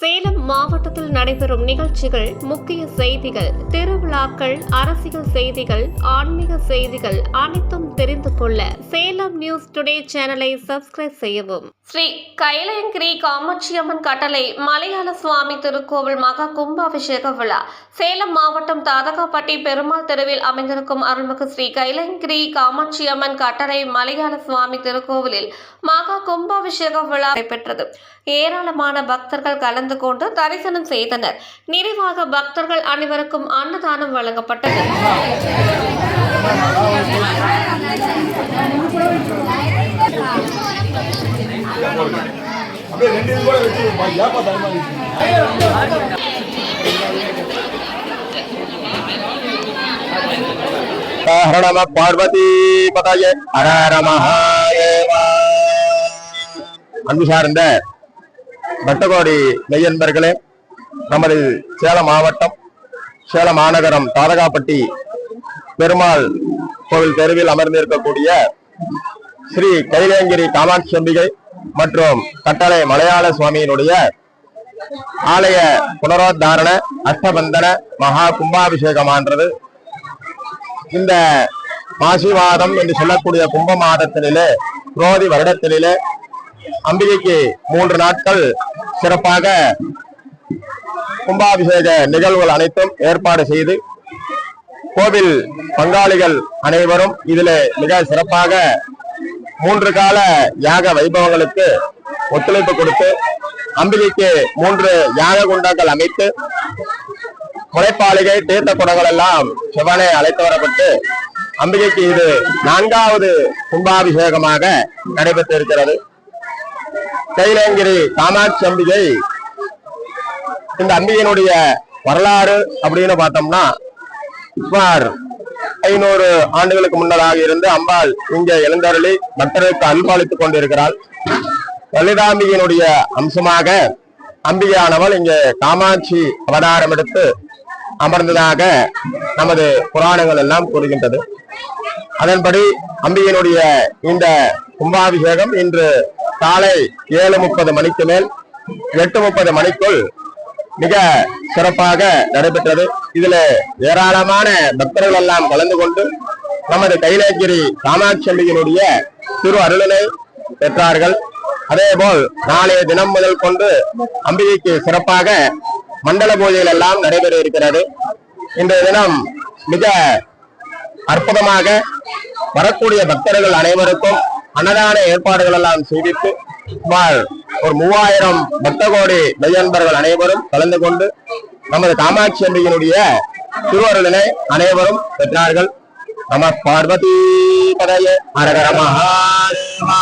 சேலம் மாவட்டத்தில் நடைபெறும் நிகழ்ச்சிகள் முக்கிய செய்திகள் திருவிழாக்கள் அரசியல் செய்திகள் ஆன்மீக செய்திகள் அனைத்தும் தெரிந்து கொள்ள சேலம் நியூஸ் டுடே சேனலை சப்ஸ்கிரைப் செய்யவும். ஸ்ரீ கைலயங்கிரி காமாட்சியம்மன் கட்டளை மலையாள சுவாமி திருக்கோவில் மகா கும்பாபிஷேக விழா. சேலம் மாவட்டம் தாதகாப்பட்டி பெருமாள் தெருவில் அமைந்திருக்கும் அருள்மிகு ஸ்ரீ கைலயங்கிரி காமாட்சியம்மன் கட்டளை மலையாள சுவாமி திருக்கோவிலில் மகா கும்பாபிஷேக விழா நடைபெற்றது. ஏராளமான பக்தர்கள் கலந்து கொண்டு தரிசனம் செய்தனர். நிறைவாக பக்தர்கள் அனைவருக்கும் அன்னதானம் வழங்கப்பட்டது. ஹர நம பார்வதி பதாய ஹர ஹர அன்பு சார்ந்த பட்டகோடி மெய்யன்பர்களே நமது சேலம் மாவட்டம் சேலம் மாநகரம் தாதகாப்பட்டி பெருமாள் கோவில் தெருவில் அமர்ந்திருக்கக்கூடிய ஸ்ரீ கைலேங்கிரி காமாட்சி அம்பிகை மற்றும் கட்டளை மலையாள சுவாமியினுடைய ஆலய புனரோத்தாரண அஷ்டபந்தன மகா கும்பாபிஷேகமான்றது இந்த மாசி மாதம் என்று சொல்லக்கூடிய கும்ப மாதத்தினிலே குரோதி வருடத்தினிலே அம்பிகைக்கு மூன்று நாட்கள் சிறப்பாக கும்பாபிஷேக நிகழ்வுகள் அனைத்தும் ஏற்பாடு செய்து கோவில் பங்காளிகள் அனைவரும் இதில் மிக சிறப்பாக மூன்று கால யாக வைபவங்களுக்கு ஒத்துழைப்பு கொடுத்து அம்பிகைக்கு மூன்று யாக குண்டங்கள் அமைத்து முளைப்பாளிகை தீர்த்த குடங்கள் எல்லாம் சிவனை அழைத்து வரப்பட்டு அம்பிகைக்கு இது நான்காவது கும்பாபிஷேகமாக நடைபெற்று இருக்கிறது கைலங்கிரி காமாட்சி அம்பிகை. இந்த அம்பிகையினுடைய வரலாறு அப்படின்னு பார்த்தோம்னா சுமார் ஐநூறு ஆண்டுகளுக்கு முன்னதாக இருந்து அம்பாள் இங்கே எழுந்தருளி பக்தர்களுக்கு அன்பளித்துக் கொண்டிருக்கிறாள். லலிதாம்பிகையினுடைய அம்சமாக அம்பிகையானவள் இங்கே காமாட்சி அவதாரம் எடுத்து அமர்ந்ததாக நமது புராணங்கள் எல்லாம் கூறுகின்றது. அதன்படி அம்பிகையினுடைய இந்த கும்பாபிஷேகம் இன்று காலை ஏழு முப்பது மணிக்கு மேல் எட்டு முப்பது மணிக்குள் மிக சிறப்பாக நடைபெற்றது. இதுல ஏராளமான பக்தர்கள் எல்லாம் கலந்து கொண்டு நமது கைலாகிரி காமாட்சியம்பியினுடைய திரு அருளனை பெற்றார்கள். அதேபோல் நாளைய தினம் முதல் கொண்டு அம்பிகைக்கு சிறப்பாக மண்டல பூஜைகள் எல்லாம் நடைபெற இருக்கிறது. இன்றைய தினம் மிக அற்புதமாக வரக்கூடிய பக்தர்கள் அனைவருக்கும் அன்னதான ஏற்பாடுகள் எல்லாம் செய்தித்து சுமார் ஒரு மூவாயிரம் பக்த கோடி மெய்யன்பர்கள் அனைவரும் கலந்து கொண்டு நமது காமாட்சி அம்பிகையினுடைய திருவருளினை அனைவரும் பெற்றார்கள். நம பார்வதி பதைய. அரகர மகாதேவா